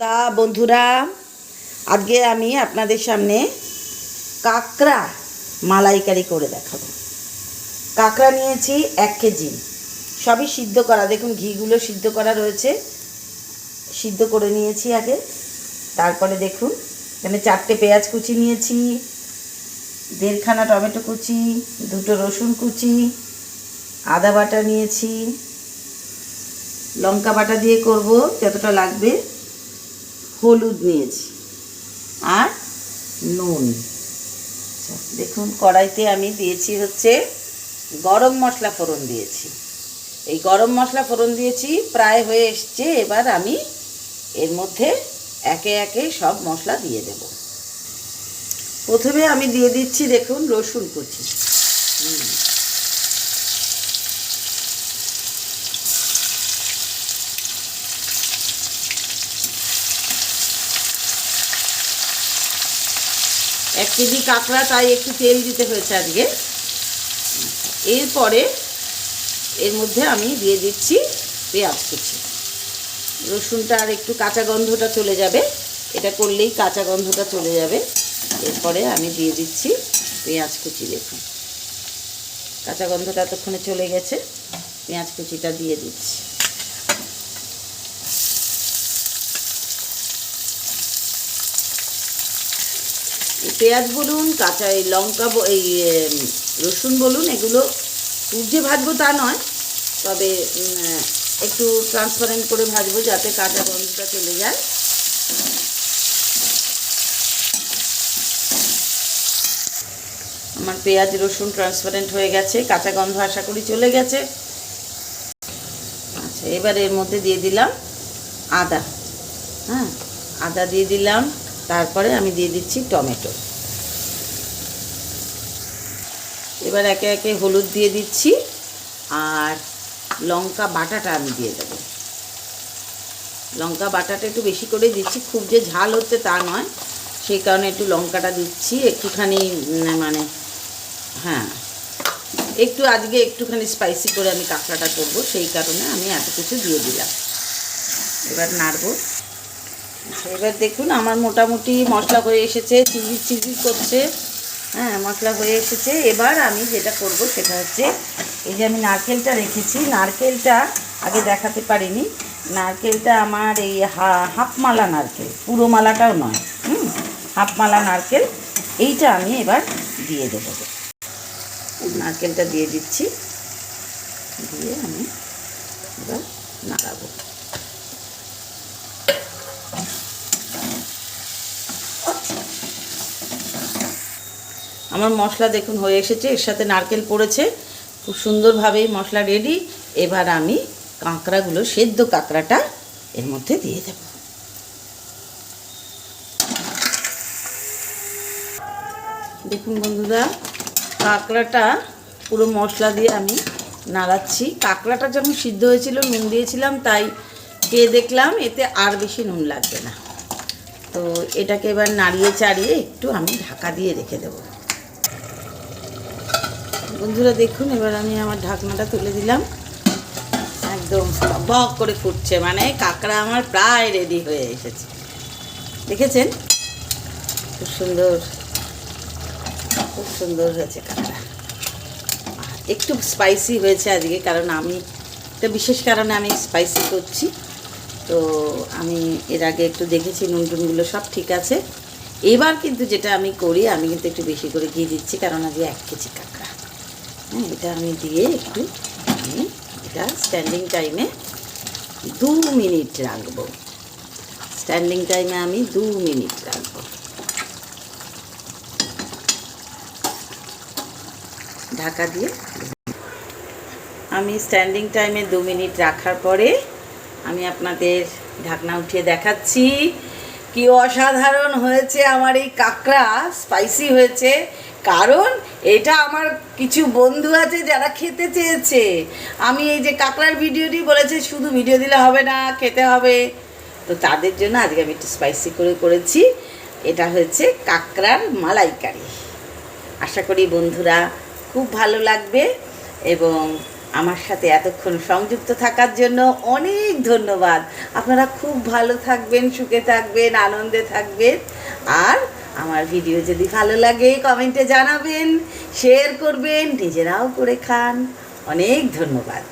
দা, বন্ধুরা, আজকে আমি আপনাদের সামনে কাঁকড়া মালাইকারি করে দেখাবো। কাঁকড়া নিয়েছি এক কেজি। সবই সিদ্ধ করা। দেখুন, ঘিগুলো সিদ্ধ করা রয়েছে। সিদ্ধ করে নিয়েছি আগে। তারপরে দেখুন, এখানে চারটে পেঁয়াজ কুচি নিয়েছি, দেড়খানা টমেটো কুচি, দুটো রসুন কুচি, আদা বাটা নিয়েছি। লঙ্কা বাটা দিয়ে করব, যতটা লাগবে। হলুদ নিয়েছি আর নুন। আচ্ছা, দেখুন কড়াইতে আমি দিয়েছি হচ্ছে গরম মশলা ফোড়ন দিয়েছি। এই গরম মশলা ফোড়ন দিয়েছি প্রায় হয়ে এসছে এবার আমি এর মধ্যে একে একে সব মশলা দিয়ে দেব। প্রথমে আমি দিয়ে দিচ্ছি দেখুন রসুন কুচি। হুম। এক কেজি কাঁকড়া, তাই একটু তেল দিতে হয়েছে আজকে। এরপরে এর মধ্যে আমি দিয়ে দিচ্ছি পেঁয়াজ কুচি। রসুনটা আর একটু কাঁচা গন্ধটা চলে যাবে। এটা করলেই কাঁচা গন্ধটা চলে যাবে। এরপরে আমি দিয়ে দিচ্ছি পেঁয়াজ কুচি দেখুন। কাঁচা গন্ধটা এতক্ষণে চলে গেছে। পেঁয়াজ কুচিটা দিয়ে দিচ্ছি। পেঁয়াজ বলুন, কাঁচা এই লঙ্কা এই রসুন বলুন, এগুলো সূর্যে ভাজবো তা নয়। তবে একটু ট্রান্সপারেন্ট করে ভাজবো যাতে কাঁচা গন্ধটা চলে যায়। আমার পেঁয়াজ, রসুন ট্রান্সপারেন্ট হয়ে গেছে, কাঁচা গন্ধ আশা করি চলে গেছে। আচ্ছা এবার এর মধ্যে দিয়ে দিলাম আদা। হ্যাঁ আদা দিয়ে দিলাম। তারপরে আমি দিয়ে দিচ্ছি টমেটো। এবার একে একে হলুদ দিয়ে দিচ্ছি আর লঙ্কা বাটাটা আমি দিয়ে দেবো। লঙ্কা বাটাটা একটু বেশি করে দিচ্ছি, খুব যে ঝাল হচ্ছে তা নয়। সেই কারণে একটু লঙ্কাটা দিচ্ছি, একটুখানি মানে হ্যাঁ। একটু আজকে একটুখানি স্পাইসি করে আমি কাঁকড়াটা করব, সেই কারণে আমি এত কিছু দিয়ে দিলাম। এবার নাড়বো। এবার দেখুন, আমার মোটামুটি মশলা হয়ে এসেছে চিজি চিজি করছে। হ্যাঁ মশলা হয়ে এসেছে। এবার আমি যেটা করব সেটা হচ্ছে, এই যে আমি নারকেলটা রেখেছি, নারকেলটা আগে দেখাতে পারিনি। নারকেলটা আমার এই হা- হাফ মালা নারকেল, পুরো মালাটাও নয়, হুম হাফ মালা নারকেল। এইটা আমি এবার দিয়ে দেবো। নারকেলটা দিয়ে দিচ্ছি। দিয়ে আমি এবার নাড়াবো আমার মশলা দেখুন হয়ে এসেছে, এর সাথে নারকেল পড়েছে। খুব সুন্দরভাবেই মশলা রেডি এবার আমি কাঁকড়াগুলো, সেদ্ধ কাঁকড়াটা এর মধ্যে দিয়ে দেব। দেখুন বন্ধুরা, কাঁকড়াটা পুরো মশলা দিয়ে আমি নাড়াচ্ছি। কাঁকড়াটা যখন সিদ্ধ হয়েছিল, নুন দিয়েছিলাম, তাই খেয়ে দেখলাম, এতে আর বেশি নুন লাগবে না। তো এটাকে এবার নাড়িয়ে চাড়িয়ে একটু আমি ঢাকা দিয়ে রেখে দেবো। বন্ধুরা দেখুন, এবার আমি আমার ঢাকনাটা তুলে দিলাম। একদম বক করে ফুটছে মানে কাঁকড়া আমার প্রায় রেডি হয়ে এসেছে। দেখেছেন? খুব সুন্দর খুব সুন্দর হয়েছে কাঁকড়া। একটু স্পাইসি হয়েছে আজকে, কারণ আমি একটা বিশেষ কারণে আমি স্পাইসি করছি। তো আমি এর আগে একটু দেখেছি, নুন টুনগুলো সব ঠিক আছে। এবার কিন্তু যেটা আমি করি, আমি কিন্তু একটু বেশি করে ঘি দিচ্ছি, কারণ আজকে এক কেজি কাঁকড়া। হ্যাঁ এটা আমি দিয়ে একটু, আমি এটা স্ট্যান্ডিং টাইমে দু মিনিট রাখব। স্ট্যান্ডিং টাইমে আমি দু মিনিট রাখব। ঢাকা দিয়ে। আমি স্ট্যান্ডিং টাইমে দু মিনিট রাখার পরে আমি আপনাদের ঢাকনা উঠিয়ে দেখাচ্ছি। কি অসাধারণ হয়েছে আমার এই কাঁকড়া স্পাইসি হয়েছে। কারণ এটা আমার কিছু বন্ধু আছে যারা খেতে চেয়েছে। আমি এই যে কাঁকড়ার ভিডিওটি বলেছে, শুধু ভিডিও দিলে হবে না, খেতে হবে। তো তাদের জন্য আজকে আমি একটু স্পাইসি করে করেছি। এটা হচ্ছে কাঁকড়ার মালাইকারি। আশা করি বন্ধুরা খুব ভালো লাগবে এবং আমার সাথে এতক্ষণ সংযুক্ত থাকার জন্য অনেক ধন্যবাদ। আপনারা খুব ভালো থাকবেন, সুখে থাকবেন, আনন্দে থাকবেন। আর আমার ভিডিও যদি ভালো লাগে, কমেন্টে জানাবেন শেয়ার করবেন, নিজেরাও করে খান। অনেক ধন্যবাদ।